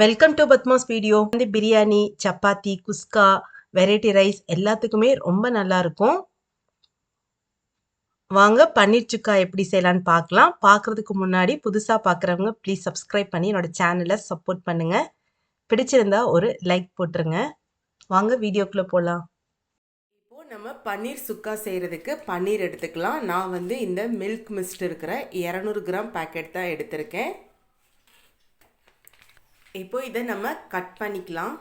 Welcome to Padma's video வந்து biryani chapati kuska variety rice எல்லாத்துக்குமே ரொம்ப நல்லா இருக்கும். வாங்க பன்னீர் சுக்கா எப்படி செய்யலான்னு பார்க்கலாம். பார்க்குறதுக்கு முன்னாடி புதுசாக பார்க்குறவங்க ப்ளீஸ் சப்ஸ்கிரைப் பண்ணி என்னோட சேனலை சப்போர்ட் பண்ணுங்கள் பிடிச்சிருந்தா ஒரு லைக் போட்டுருங்க. வாங்க வீடியோக்குள்ளே போகலாம் இப்போது நம்ம பன்னீர் சுக்கா செய்கிறதுக்கு பன்னீர் எடுத்துக்கலாம். நான் வந்து இந்த மில்க் மிஸ்ட் இருக்கிற இரநூறு கிராம் பேக்கெட் தான் எடுத்திருக்கேன். இப்போ இதை நம்ம கட் பண்ணிக்கலாம்.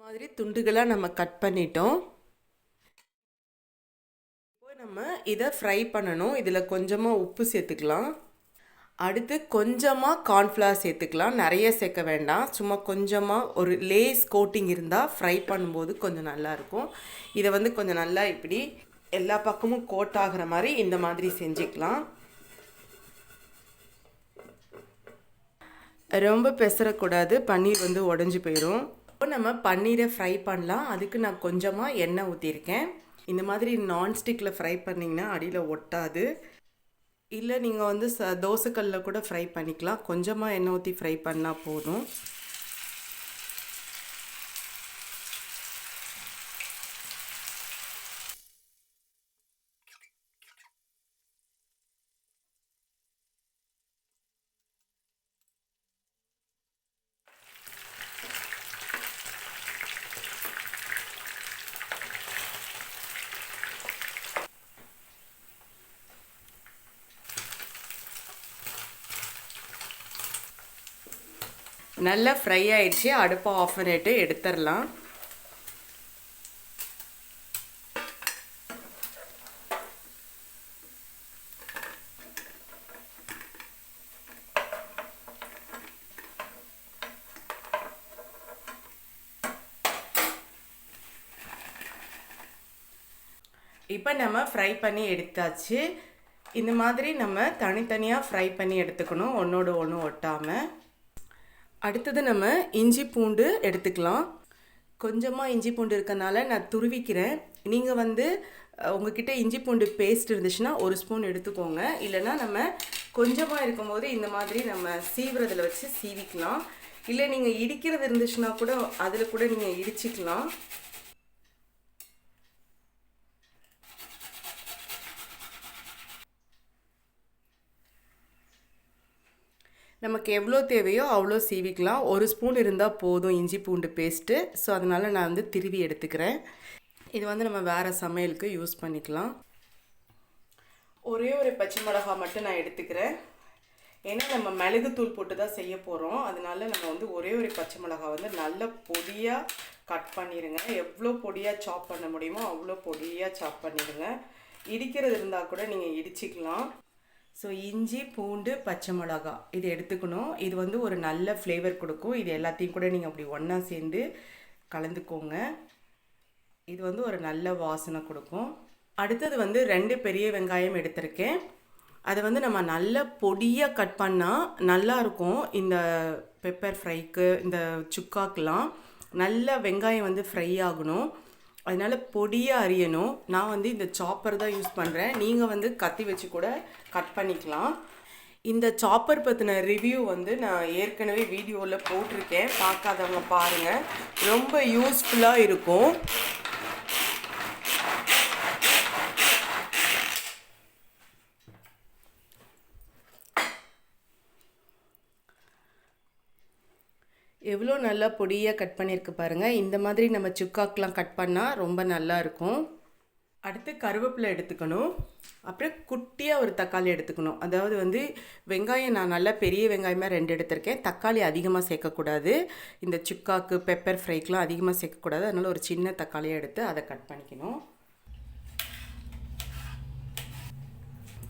மாதிரி துண்டுகளாக நம்ம கட் பண்ணிட்டோம். இப்போ நம்ம இதை ஃப்ரை பண்ணணும். இதில் கொஞ்சமாக உப்பு சேர்த்துக்கலாம். அடுத்து கொஞ்சமாக கார்ன்ஃப்ளவர் சேர்த்துக்கலாம். நிறைய சேர்க்க வேண்டாம். சும்மா கொஞ்சமாக ஒரு லேஸ் கோட்டிங் இருந்தால் ஃப்ரை பண்ணும்போது கொஞ்சம் நல்லாயிருக்கும் இதை வந்து கொஞ்சம் நல்லா இப்படி எல்லா பக்கமும் கோட் ஆகிற மாதிரி இந்த மாதிரி செஞ்சுக்கலாம். ரொம்ப பெசரக்கூடாது. பன்னீர் வந்து உடஞ்சி போயிடும் இப்போ நம்ம பன்னீரை ஃப்ரை பண்ணலாம். அதுக்கு நான் கொஞ்சமாக எண்ணெய் ஊற்றிருக்கேன் இந்த மாதிரி நான்ஸ்டிக்கில் ஃப்ரை பண்ணிங்கன்னா அடியில் ஒட்டாது. இல்லை நீங்கள் வந்து ச தோசைக்கல்லில் கூட ஃப்ரை பண்ணிக்கலாம். கொஞ்சமாக எண்ணெய் ஊற்றி ஃப்ரை பண்ணால் போதும். நல்லா ஃப்ரை ஆயிடுச்சு. அடுப்பை ஆஃப் பண்ணிட்டு எடுத்துடலாம். இப்போ நம்ம ஃப்ரை பண்ணி எடுத்தாச்சு. இந்த மாதிரி நம்ம தனித்தனியாக ஃப்ரை பண்ணி எடுத்துக்கணும். ஒன்றோடு ஒன்று ஒட்டாமல் அடுத்தது நம்ம இஞ்சி பூண்டு எடுத்துக்கலாம். கொஞ்சமாக இஞ்சி பூண்டு இருக்கனால நான் துருவிக்கிறேன். நீங்கள் வந்து உங்ககிட்ட இஞ்சி பூண்டு பேஸ்ட் இருந்துச்சுன்னா ஒரு ஸ்பூன் எடுத்துக்கோங்க. இல்லைனா நம்ம கொஞ்சமாக இருக்கும்போது இந்த மாதிரி நம்ம சீவுறதில் வச்சு சீவிக்கலாம். இல்லை நீங்கள் இடிக்கிறது இருந்துச்சுன்னா கூட அதில் கூட நீங்கள் இடிச்சிக்கலாம். நமக்கு எவ்வளோ தேவையோ அவ்வளோ சீவிக்கலாம். ஒரு ஸ்பூன் இருந்தால் போதும் இஞ்சி பூண்டு பேஸ்ட்டு ஸோ அதனால் நான் வந்து திருவி எடுத்துக்கிறேன். இது வந்து நம்ம வேறு சமையலுக்கு யூஸ் பண்ணிக்கலாம். ஒரே ஒரு பச்சை மிளகா மட்டும் நான் எடுத்துக்கிறேன். ஏன்னா நம்ம மிளகுத்தூள் போட்டு தான் செய்ய போகிறோம் அதனால நம்ம வந்து ஒரே ஒரு பச்சை மிளகா வந்து நல்ல பொடியாக கட் பண்ணிடுங்க எவ்வளோ பொடியாக சாப் பண்ண முடியுமோ அவ்வளோ பொடியாக சாப் பண்ணிடுங்க. இடிக்கிறது இருந்தால் கூட நீங்கள் இடிச்சிக்கலாம். ஸோ இஞ்சி பூண்டு பச்சை மிளகா. இது எடுத்துக்கணும். இது வந்து ஒரு நல்ல ஃப்ளேவர் கொடுக்கும். இது எல்லாத்தையும் கூட நீங்கள் அப்படி ஒன்றா சேர்ந்து கலந்துக்கோங்க. இது வந்து ஒரு நல்ல வாசனை கொடுக்கும். அடுத்தது வந்து ரெண்டு பெரிய வெங்காயம் எடுத்திருக்கேன். அதை வந்து நம்ம நல்ல பொடியாக கட் பண்ணால் நல்லாயிருக்கும். இந்த பெப்பர் ஃப்ரைக்கு இந்த சுக்காக்கெலாம் நல்ல வெங்காயம் வந்து ஃப்ரை ஆகணும். அதனால் பொடியாக அறியணும் நான் வந்து இந்த சாப்பர் தான் யூஸ் பண்ணுறேன் நீங்கள் வந்து கத்தி வச்சு கூட கட் பண்ணிக்கலாம். இந்த சாப்பர் பற்றின ரிவ்யூ வந்து நான் ஏற்கனவே வீடியோவில் போட்டிருக்கேன். பார்க்காதவங்க பாருங்கள் ரொம்ப யூஸ்ஃபுல்லாக இருக்கும். எவ்வளோ நல்லா பொடியாக கட் பண்ணியிருக்கு பாருங்கள் இந்த மாதிரி நம்ம சுக்காக்கெலாம் கட் பண்ணால் ரொம்ப நல்லா இருக்கும் அடுத்து கருவேப்பிலை எடுத்துக்கணும். அப்புறம் குட்டியாக ஒரு தக்காளி எடுத்துக்கணும். அதாவது வந்து வெங்காயம் நான் நல்லா பெரிய வெங்காயமாக ரெண்டு எடுத்திருக்கேன். தக்காளி அதிகமாக சேர்க்கக்கூடாது. இந்த சுக்காக்கு பெப்பர் ஃப்ரைக்கெலாம் அதிகமாக சேர்க்கக்கூடாது. அதனால் ஒரு சின்ன தக்காளியை எடுத்து அதை கட் பண்ணிக்கணும்.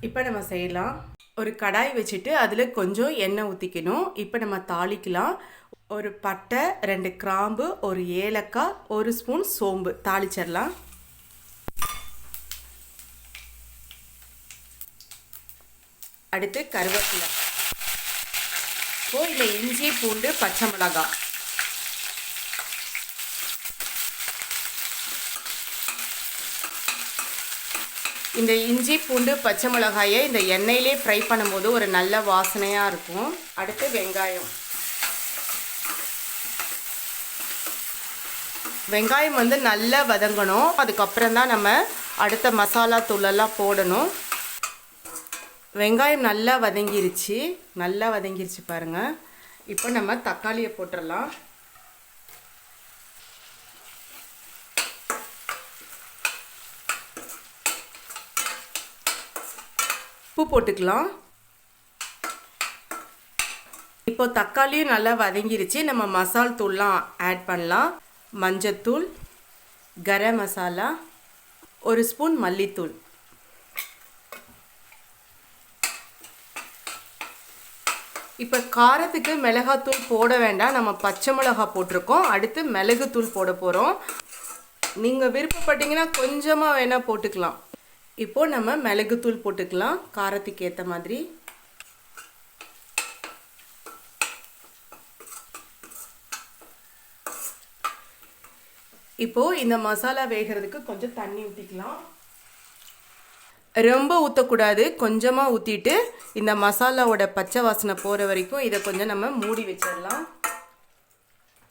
இப்போ நம்ம செய்யலாம். ஒரு கடாய் வச்சுட்டு அதில் கொஞ்சம் எண்ணெய் ஊற்றிக்கணும் இப்போ நம்ம தாளிக்கலாம். ஒரு பட்டை ரெண்டு கிராம்பு ஒரு ஏலக்காய் ஒரு ஸ்பூன் சோம்பு. தாளிச்சிடலாம். அடுத்து கருவேப்பிலை. இப்போ இல்லை இஞ்சி பூண்டு பச்சை மிளகாய். இந்த இஞ்சி பூண்டு பச்சை மிளகாயை இந்த எண்ணெயிலே ஃப்ரை பண்ணும்போது ஒரு நல்ல வாசனையாக இருக்கும். அடுத்து வெங்காயம். வெங்காயம் வந்து நல்லா வதங்கணும். அதுக்கப்புறம் தான் நம்ம அடுத்த மசாலா தூளெல்லாம் போடணும். வெங்காயம் நல்லா வதங்கிருச்சு. நல்லா வதங்கிருச்சு பாருங்கள் இப்போ நம்ம தக்காளியை போட்டுடலாம் உப்பு போட்டுக்கலாம். இப்போ தக்காளியும் நல்லா வதங்கிருச்சு. நம்ம மசால் தூள்லாம் ஆட் பண்ணலாம். மஞ்சத்தூள் கரம் மசாலா ஒரு ஸ்பூன் மல்லித்தூள். இப்போ காரத்துக்கு மிளகாத்தூள் போட வேண்டாம். நம்ம பச்சை மிளகா போட்டிருக்கோம். அடுத்து மிளகுத்தூள் போட போகிறோம் நீங்கள் விருப்பப்பட்டீங்கன்னா கொஞ்சமாக வேணால் போட்டுக்கலாம். இப்போது நம்ம மிளகுத்தூள் போட்டுக்கலாம். காரத்துக்கு ஏற்ற மாதிரி. இப்போது இந்த மசாலா வேகிறதுக்கு கொஞ்சம் தண்ணி ஊற்றிக்கலாம் ரொம்ப ஊற்றக்கூடாது கொஞ்சமாக ஊற்றிட்டு இந்த மசாலாவோட பச்சை வாசனை போகிற வரைக்கும் இதை கொஞ்சம் நம்ம மூடி வச்சிடலாம்.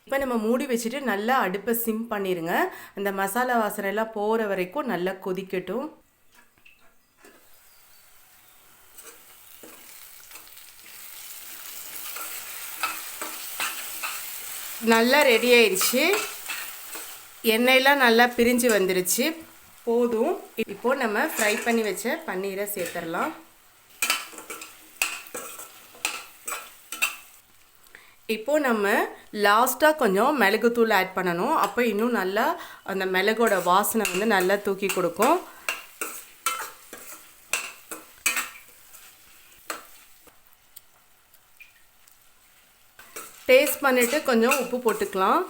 இப்போ நம்ம மூடி வச்சுட்டு நல்லா அடுப்பை சிம் பண்ணிடுங்க அந்த மசாலா வாசனை எல்லாம் போகிற வரைக்கும் நல்லா கொதிக்கட்டும். நல்லா ரெடி ஆயிடுச்சு. எண்ணெயெலாம் நல்லா பிரிஞ்சு வந்துருச்சு. போதும். இப்போது நம்ம ஃப்ரை பண்ணி வச்ச பன்னீரை சேர்த்துடலாம். இப்போ நம்ம லாஸ்ட்டாக கொஞ்சம் மிளகுத்தூள் ஆட் பண்ணணும். அப்போ இன்னும் நல்லா அந்த மிளகோட வாசனை வந்து நல்லா தூக்கி கொடுக்கும். டேஸ்ட் பண்ணிவிட்டு கொஞ்சம் உப்பு போட்டுக்கலாம்.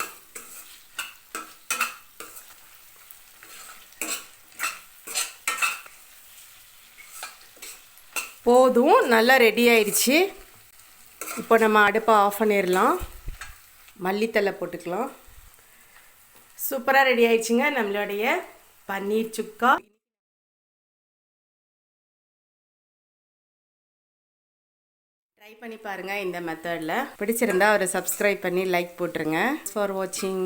போதும் நல்லா ரெடி ஆயிடுச்சு. இப்போ நம்ம அடுப்பை ஆஃப் பண்ணிடலாம். மல்லித்தலை போட்டுக்கலாம். சூப்பராக ரெடி ஆயிடுச்சுங்க. நம்மளுடைய பன்னீர் சுக்கா. ட்ரை பண்ணி பாருங்கள் இந்த மெத்தடில் பிடிச்சிருந்தா ஒரு சப்ஸ்கிரைப் பண்ணி லைக் போட்டுருங்க. ஃபார் வாட்சிங்